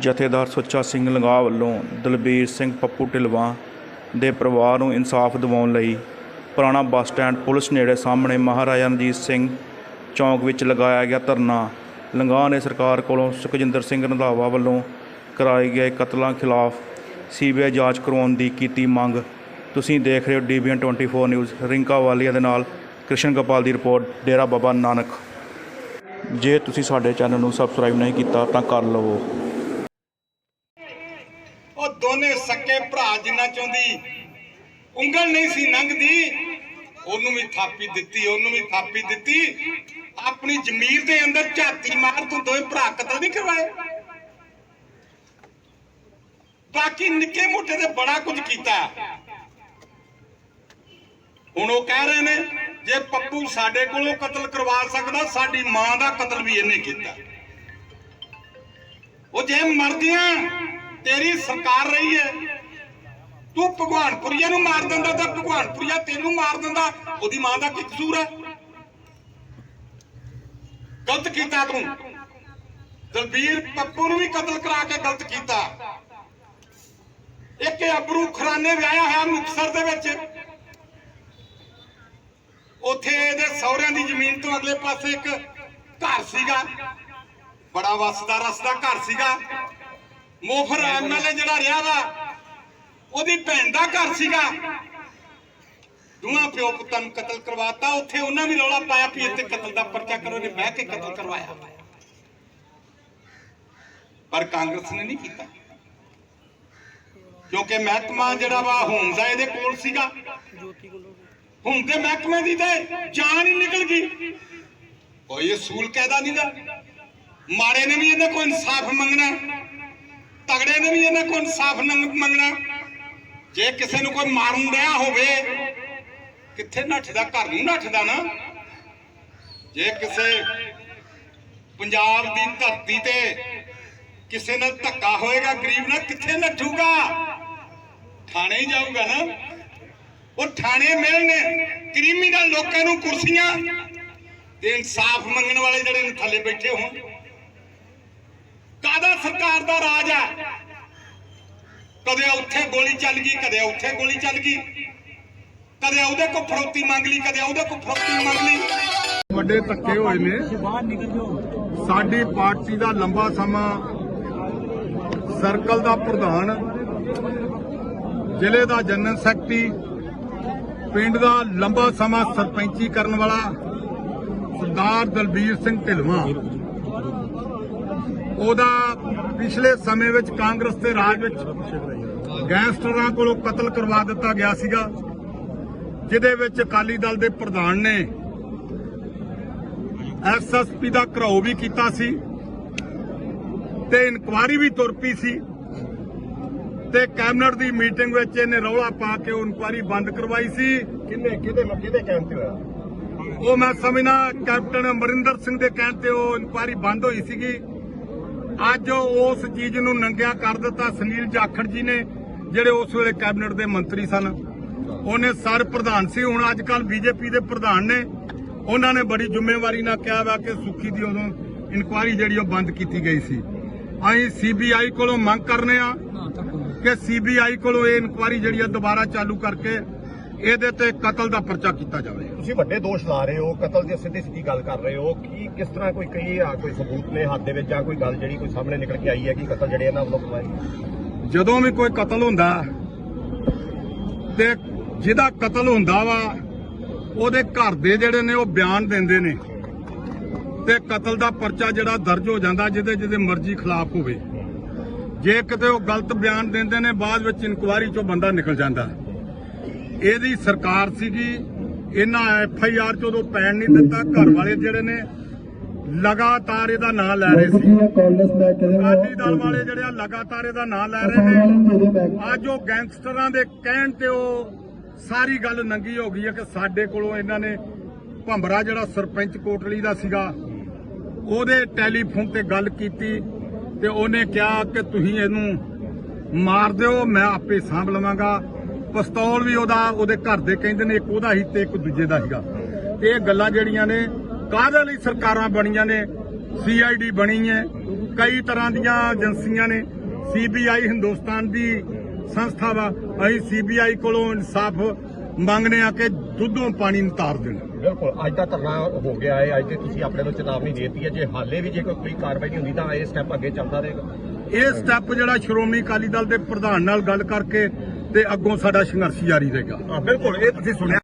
ਜਥੇਦਾਰ ਸੁੱਚਾ ਸਿੰਘ ਲੰਗਾਹ ਵੱਲੋਂ ਦਲਬੀਰ ਸਿੰਘ ਪੱਪੂ ਢਿਲਵਾਂ ਦੇ ਪਰਿਵਾਰ ਨੂੰ ਇਨਸਾਫ ਦਿਵਾਉਣ ਲਈ ਪੁਰਾਣਾ ਬੱਸ ਸਟੈਂਡ ਪੁਲਿਸ ਨੇੜੇ ਸਾਹਮਣੇ ਮਹਾਰਾਜਾ ਰਣਜੀਤ ਸਿੰਘ ਚੌਂਕ ਵਿੱਚ ਲਗਾਇਆ ਗਿਆ ਧਰਨਾ। ਲੰਗਾਹ ਨੇ ਸਰਕਾਰ ਕੋਲੋਂ ਸੁਖਜਿੰਦਰ ਸਿੰਘ ਰੰਧਾਵਾ ਵੱਲੋਂ ਕਰਾਏ ਗਏ ਕਤਲਾਂ ਖਿਲਾਫ ਸੀਬੀਆਈ ਜਾਂਚ ਕਰਵਾਉਣ ਦੀ ਕੀਤੀ ਮੰਗ। ਤੁਸੀਂ ਦੇਖ ਰਹੇ ਹੋ ਡੀਬੀਐਨ 24 ਨਿਊਜ਼। ਰਿੰਕਾ ਵਾਲੀਆ ਦੇ ਨਾਲ ਕ੍ਰਿਸ਼ਨ ਗੋਪਾਲ ਦੀ ਰਿਪੋਰਟ, ਡੇਰਾ ਬਾਬਾ ਨਾਨਕ। ਜੇ ਤੁਸੀਂ ਸਾਡੇ ਚੈਨਲ ਨੂੰ ਸਬਸਕ੍ਰਾਈਬ ਨਹੀਂ ਕੀਤਾ ਤਾਂ ਕਰ ਲਵੋ। ਦੋਨੇ ਸੱਕੇ ਭਰਾ ਜਿੰਨਾ ਚਾਹੁੰਦੀ ਉਂਗਲ ਨਹੀਂ ਸੀ ਲੰਘਦੀ ਉਹਨੂੰ ਵੀ ਥਾਪੀ ਦਿੱਤੀ, ਉਹਨੂੰ ਵੀ ਥਾਪੀ ਦਿੱਤੀ। ਆਪਣੀ ਜ਼ਮੀਰ ਦੇ ਅੰਦਰ ਝਾਤੀ ਮਾਰ ਤੂੰ ਦੋਵੇਂ ਭਰਾ ਕਤਲ ਨਹੀਂ ਕਰਵਾਏ। ਬਾਕੀ ਨਿੱਕੇ ਮੋਟੇ ਤੇ ਬੜਾ ਕੁਝ ਕੀਤਾ। ਹੁਣ ਉਹ ਕਹਿ ਰਹੇ ਨੇ, ਜੇ ਪੱਪੂ ਸਾਡੇ ਕੋਲੋਂ ਕਤਲ ਕਰਵਾ ਸਕਦਾ, ਸਾਡੀ ਮਾਂ ਦਾ ਕਤਲ ਵੀ ਇਹਨੇ ਕੀਤਾ। ਉਹ ਜੇ ਮਰਦੀਆਂ ਤੇਰੀ ਸਰਕਾਰ ਰਹੀ ਹੈ। ਤੂੰ ਭਗਵਾਨਪੁਰੀਆ ਨੂੰ ਮਾਰ ਦਿੰਦਾ ਤਾਂ ਭਗਵਾਨਪੁਰੀਆ ਤੈਨੂੰ ਮਾਰ ਦਿੰਦਾ, ਉਹਦੀ ਮਾਂ ਦਾ ਕੀ ਕਸੂਰ ਹੈ? ਗਲਤ ਕੀਤਾ ਤੂੰ। ਦਲਬੀਰ ਪੱਪੂ ਨੂੰ ਵੀ ਕਤਲ ਕਰਾ ਕੇ ਗਲਤ ਕੀਤਾ। ਇੱਕ ਅਬਰੂ ਖਰਾਨੇ ਵਿਆਹਿਆ ਹੋਇਆ ਮੁਕਤਸਰ ਦੇ ਵਿੱਚ। ਉੱਥੇ ਇਹਦੇ ਸਹੁਰਿਆਂ ਦੀ ਜ਼ਮੀਨ ਤੋਂ ਅਗਲੇ ਪਾਸੇ ਇੱਕ ਘਰ ਸੀਗਾ। ਬੜਾ ਵਸਦਾ ਰਸਦਾ ਘਰ ਸੀਗਾ। ਮੋਫਰ ਐਮਐਲਏ ਜਿਹੜਾ ਰਿਹਾ ਵਾ, ਉਹਦੀ ਭੈਣ ਦਾ ਘਰ ਸੀਗਾ। ਦੋਹਾਂ ਪਿਓ ਪੁੱਤਾਂ ਨੂੰ ਕਤਲ ਕਰਵਾਤਾ, ਉੱਥੇ ਉਹਨਾਂ ਵੀ ਰੌਲਾ ਪਾਇਆ ਵੀ ਇੱਥੇ ਕਤਲ ਦਾ ਪਰਚਾ ਕਰੋ ਨੇ ਬਹਿ ਕੇ ਕਤਲ ਕਰਵਾਇਆ। ਪਰ ਕਾਂਗਰਸ ਨੇ ਨਹੀਂ ਕੀਤਾ। ਕਿਉਂਕਿ ਮਹਿਕਮਾ ਜਿਹੜਾ ਵਾ, ਹੋਮਸ ਆ, ਇਹਦੇ ਕੋਲ ਸੀਗਾ। ਹੁਣ ਤੇ ਮਹਿਕਮੇ ਦੀ ਤੇ ਜਾਨ ਹੀ ਨਿਕਲ ਗਈ। ਕੋਈ ਅਸੂਲ ਕਾਇਦਾ ਨਹੀਂਗਾ ਮਾੜੇ ਨੇ ਵੀ ਇਹਨੇ ਕੋਈ ਇਨਸਾਫ ਮੰਗਣਾ। ਤਗੜੇ ਨੇ ਵੀ ਇਹਨਾਂ ਕੋਲ ਇਨਸਾਫ ਮੰਗਣਾ। ਜੇ ਕਿਸੇ ਨੂੰ ਕੋਈ ਮਾਰਨ ਰਿਹਾ ਹੋਵੇ, ਕਿੱਥੇ ਨੱਠਦਾ ਘਰ ਨੂੰ ਨੱਠਦਾ ਨਾ? ਜੇ ਕਿਸੇ ਪੰਜਾਬ ਦੀ ਧਰਤੀ ਤੇ ਕਿਸੇ ਨਾਲ ਧੱਕਾ ਹੋਏਗਾ, ਗਰੀਬ ਨਾਲ ਕਿੱਥੇ ਨੱਠੂਗਾ? ਥਾਣੇ ਹੀ ਜਾਊਗਾ ਨਾ। ਉਹ ਥਾਣੇ ਮਿਲਣੇ, ਕ੍ਰਿਮੀਨਲ ਲੋਕਾਂ ਨੂੰ ਕੁਰਸੀਆਂ ਤੇ ਇਨਸਾਫ ਮੰਗਣ ਵਾਲੇ ਜਿਹੜੇ ਥੱਲੇ ਬੈਠੇ ਹੋਣ। ਕਾਦਾ ਸਰਕਾਰ ਦਾ ਰਾਜ ਹੈ? ਕਦੇ ਉੱਥੇ ਗੋਲੀ ਚੱਲ ਗਈ, ਕਦੇ ਉੱਥੇ ਗੋਲੀ ਚੱਲ ਗਈ। ਕਦੇ ਉਹਦੇ ਕੋਲ ਫਰੋਤੀ ਮੰਗ ਲਈ, ਕਦੇ ਉਹਦੇ ਕੋਲ ਫਰੋਤੀ ਮੰਗ ਲਈ। ਵੱਡੇ ਧੱਕੇ ਹੋਏ ਨੇ। ਸਾਡੀ ਪਾਰਟੀ ਦਾ ਲੰਬਾ ਸਮਾਂ ਸਰਕਲ ਦਾ ਪ੍ਰਧਾਨ, ਜ਼ਿਲ੍ਹੇ ਦਾ ਜਨਰਲ ਸੈਕਟਰੀ, ਪਿੰਡ ਦਾ ਲੰਬਾ ਸਮਾਂ ਸਰਪੰਚੀ ਕਰਨ ਵਾਲਾ ਸਰਦਾਰ ਦਲਬੀਰ ਸਿੰਘ ਢਿਲਵਾਂ। ਉਹਦਾ ਪਿਛਲੇ ਸਮੇਂ ਵਿੱਚ ਕਾਂਗਰਸ ਦੇ ਰਾਜ ਵਿੱਚ ਗੈਂਗਸਟਰਾਂ ਕੋਲੋਂ ਕਤਲ ਕਰਵਾ ਦਿੱਤਾ ਗਿਆ ਸੀਗਾ ਜਿਹਦੇ ਵਿੱਚ ਅਕਾਲੀ ਦਲ ਦੇ ਪ੍ਰਧਾਨ ਨੇ ਐਸਐਸਪੀ ਦਾ ਘਰਾਓ ਵੀ ਕੀਤਾ ਸੀ ਤੇ ਇਨਕੁਆਰੀ ਵੀ ਤੁਰ ਪਈ ਸੀ ਤੇ ਕੈਬਨਿਟ ਦੀ ਮੀਟਿੰਗ ਵਿੱਚ ਇਹਨੇ ਰੌਲਾ ਪਾ ਕੇ ਉਹ ਇਨਕੁਆਰੀ ਬੰਦ ਕਰਵਾਈ ਸੀ। ਕਿੰਨੇ ਕਿਹਦੇ ਕਿਹਦੇ ਕਹਿਣ ਤੇ ਹੋਇਆ? ਉਹ ਮੈਂ ਸਮਝਣਾ ਕੈਪਟਨ ਅਮਰਿੰਦਰ ਸਿੰਘ ਦੇ ਕਹਿਣ ਤੇ ਉਹ ਇਨਕੁਆਰੀ ਬੰਦ ਹੋਈ ਸੀਗੀ। ਅੱਜ ਉਸ ਚੀਜ਼ ਨੂੰ ਨੰਗਿਆ ਕਰ ਦਿੱਤਾ ਸੁਨੀਲ ਜਾਖੜ ਜੀ ਨੇ, ਜਿਹੜੇ ਉਸ ਵੇਲੇ ਕੈਬਨਿਟ ਦੇ ਮੰਤਰੀ ਸਨ। ਉਹਨੇ ਸਰ ਪ੍ਰਧਾਨ ਸੀ, ਹੁਣ ਅੱਜ ਕੱਲ ਬੀਜੇਪੀ ਦੇ ਪ੍ਰਧਾਨ ਨੇ। ਉਹਨਾਂ ਨੇ ਬੜੀ ਜ਼ਿੰਮੇਵਾਰੀ ਨਾਲ ਕਿਹਾ ਵਾ ਕਿ ਸੁੱਖੀ ਦੀ ਉਦੋਂ ਇਨਕੁਆਇਰੀ ਜਿਹੜੀ ਉਹ ਬੰਦ ਕੀਤੀ ਗਈ ਸੀ। ਅਸੀਂ ਸੀਬੀਆਈ ਕੋਲੋਂ ਮੰਗ ਕਰਨੇ ਆ ਕਿ ਸੀਬੀਆਈ ਕੋਲੋਂ ਇਹ ਇਨਕੁਆਇਰੀ ਜਿਹੜੀ ਆ ਦੁਬਾਰਾ ਚਾਲੂ ਕਰਕੇ ਇਹਦੇ ਤੇ ਕਤਲ ਦਾ ਪਰਚਾ ਕੀਤਾ ਜਾਵੇ। ਤੁਸੀਂ ਵੱਡੇ ਦੋਸ਼ ਲਾ ਰਹੇ ਹੋ, ਕਤਲ ਦੀ ਸਿੱਧੀ ਸਿੱਧੀ ਗੱਲ ਕਰ ਰਹੇ ਹੋ, ਕੀ ਕਿਸ ਤਰ੍ਹਾਂ ਕੋਈ ਕਈ ਆ, ਕੋਈ ਸਬੂਤ ਨੇ ਹੱਥ ਦੇ ਵਿੱਚ ਜਾਂ ਕੋਈ ਗੱਲ ਜਿਹੜੀ ਕੋਈ ਸਾਹਮਣੇ ਨਿਕਲ ਕੇ ਆਈ ਹੈ ਕਿ ਕਤਲ ਜਿਹੜੇ ਇਹਨਾਂ ਵੱਲੋਂ ਕਰਵਾਏ? ਜਦੋਂ ਵੀ ਕੋਈ ਕਤਲ ਹੁੰਦਾ ਤੇ ਜਿਹਦਾ ਕਤਲ ਹੁੰਦਾ ਵਾ, ਉਹਦੇ ਘਰ ਦੇ ਜਿਹੜੇ ਨੇ ਉਹ ਬਿਆਨ ਦਿੰਦੇ ਨੇ ਤੇ ਕਤਲ ਦਾ ਪਰਚਾ ਜਿਹੜਾ ਦਰਜ ਹੋ ਜਾਂਦਾ ਜਿਹਦੇ ਜਿਹਦੇ ਮਰਜ਼ੀ ਖਿਲਾਫ ਹੋਵੇ। ਜੇ ਕਿਤੇ ਉਹ ਗਲਤ ਬਿਆਨ ਦਿੰਦੇ ਨੇ, ਬਾਅਦ ਵਿੱਚ ਇਨਕੁਆਰੀ ਚੋਂ ਬੰਦਾ ਨਿਕਲ ਜਾਂਦਾ। ਇਹਦੀ ਸਰਕਾਰ ਸੀਗੀ ਇਹਨਾਂ ਐਫ ਆਈ ਆਰ ਚ ਉਦੋਂ ਪੈਣ ਨਹੀਂ ਦਿੱਤਾ ਘਰ ਵਾਲੇ ਜਿਹੜੇ ਨੇ ਲਗਾਤਾਰ ਇਹਦਾ ਨਾਂ ਲੈ ਰਹੇ ਸੀ। ਅਕਾਲੀ ਦਲ ਵਾਲੇ ਜਿਹੜੇ ਆ ਲਗਾਤਾਰ ਇਹਦਾ ਨਾਂ ਲੈ ਰਹੇ ਨੇ ਅੱਜ ਉਹ ਗੈਂਗਸਟਰਾਂ ਦੇ ਕਹਿਣ ਤੇ ਉਹ ਸਾਰੀ ਗੱਲ ਨੰਗੀ ਹੋ ਗਈ ਹੈ ਕਿ ਸਾਡੇ ਕੋਲੋਂ ਇਹਨਾਂ ਨੇ ਭੰਬਰਾ ਜਿਹੜਾ ਸਰਪੰਚ ਕੋਟਲੀ ਦਾ ਸੀਗਾ ਉਹਦੇ ਟੈਲੀਫੋਨ ਤੇ ਗੱਲ ਕੀਤੀ ਤੇ ਉਹਨੇ ਕਿਹਾ ਕਿ ਤੁਸੀਂ ਇਹਨੂੰ ਮਾਰ ਦਿਓ ਮੈਂ ਆਪੇ ਸਾਂਭ ਲਵਾਂਗਾ। ਪਿਸਤੌਲ ਵੀ ਉਹਦਾ ਉਹਦੇ ਘਰ ਦੇ ਕਹਿੰਦੇ ਨੇ ਇੱਕ ਉਹਦਾ ਹੀ ਤੇ ਇੱਕ ਦੂਜੇ ਦਾ ਤੇ ਇਹ ਗੱਲਾਂ ਜਿਹੜੀਆਂ ਨੇ ਕਾਹਦੇ ਲਈ ਸਰਕਾਰਾਂ ਬਣੀਆਂ ਨੇ? ਸੀਆਈਡੀ ਬਣੀ ਹੈ। ਕਈ ਤਰ੍ਹਾਂ ਦੀਆਂ ਏਜੰਸੀਆਂ ਨੇ। ਸੀਬੀਆਈ ਹਿੰਦੁਸਤਾਨ ਦੀ ਸੰਸਥਾ ਵਾ। ਅਸੀਂ ਸੀਬੀਆਈ ਕੋਲੋਂ ਇਨਸਾਫ ਮੰਗਨੇ ਆ ਕਿ ਦੁੱਧੋਂ ਪਾਣੀ ਨਿਤਾਰ ਦੇਣ। ਬਿਲਕੁਲ। ਅੱਜ ਦਾ ਧਰਨਾ ਹੋ ਗਿਆ ਹੈ। ਅੱਜ ਤੇ ਤੁਸੀਂ ਆਪਣੇ ਨੂੰ ਚੇਤਾਵਨੀ ਦਿੱਤੀ ਹੈ। ਜੇ ਹਾਲੇ ਵੀ ਜੇ ਕੋਈ ਕੋਈ ਕਾਰਵਾਈ ਨਹੀਂ ਹੁੰਦੀ ਤਾਂ ਇਹ ਸਟੈਪ ਅੱਗੇ ਚੱਲਦਾ ਰਹੇਗਾ। ਇਹ ਸਟੈਪ ਜਿਹੜਾ ਸ਼੍ਰੋਮਣੀ ਅਕਾਲੀ ਦਲ ਦੇ ਪ੍ਰਧਾਨ ਨਾਲ ਗੱਲ ਕਰਕੇ ਤੇ ਅੱਗੋਂ ਸਾਡਾ ਸੰਘਰਸ਼ ਜਾਰੀ ਰਹੇਗਾ। ਬਿਲਕੁਲ ਇਹ ਤੁਸੀਂ ਸੁਣਿਆ